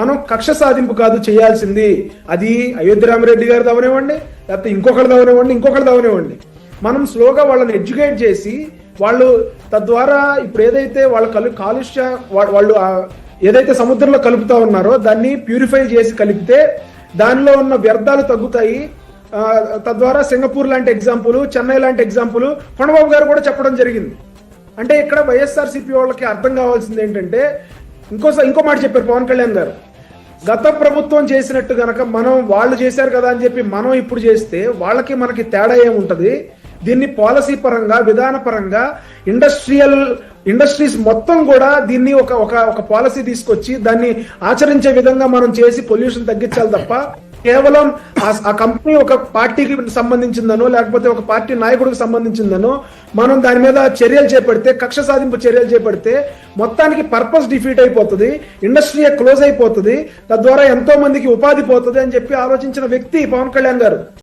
మనం కక్ష సాధింపు కాదు చేయాల్సింది అది అయోధ్య రామరెడ్డి గారు దవనివ్వండి లేకపోతే ఇంకొకరు దవనివ్వండి ఇంకొకరు దవనివ్వండి మనం స్లోగా వాళ్ళని ఎడ్యుకేట్ చేసి వాళ్ళు తద్వారా ఇప్పుడు ఏదైతే వాళ్ళ కలు కాలుష్య వాళ్ళు ఏదైతే సముద్రంలో కలుపుతా ఉన్నారో దాన్ని ప్యూరిఫై చేసి కలిపితే దానిలో ఉన్న వ్యర్థాలు తగ్గుతాయి. తద్వారా సింగపూర్ లాంటి ఎగ్జాంపుల్ చెన్నై లాంటి ఎగ్జాంపుల్ కొండబాబు గారు కూడా చెప్పడం జరిగింది. అంటే ఇక్కడ వైఎస్ఆర్సీపీ వాళ్ళకి అర్థం కావాల్సింది ఏంటంటే ఇంకోసారి ఇంకో మాట చెప్పారు పవన్ కళ్యాణ్ గారు. గత ప్రభుత్వం చేసినట్టు గనక మనం వాళ్ళు చేశారు కదా అని చెప్పి మనం ఇప్పుడు చేస్తే వాళ్ళకి మనకి తేడా ఏముంటది? దీన్ని పాలసీ పరంగా విధాన పరంగా ఇండస్ట్రియల్ ఇండస్ట్రీస్ మొత్తం కూడా దీన్ని ఒక ఒక ఒక పాలసీ తీసుకొచ్చి దాన్ని ఆచరించే విధంగా మనం చేసి పొల్యూషన్ తగ్గించాలి తప్ప కేవలం ఆ- కంపెనీ ఒక పార్టీకి సంబంధించిందనో లేకపోతే ఒక పార్టీ నాయకుడికి సంబంధించిందనో మనం దాని మీద చర్యలు చేపడితే కక్ష సాధింపు చర్యలు చేపడితే మొత్తానికి పర్పస్ డిఫీట్ అయిపోతుంది ఇండస్ట్రీ క్లోజ్ అయిపోతుంది తద్వారా ఎంతో మందికి ఉపాధి పోతుంది అని చెప్పి ఆలోచించిన వ్యక్తి పవన్ కళ్యాణ్ గారు.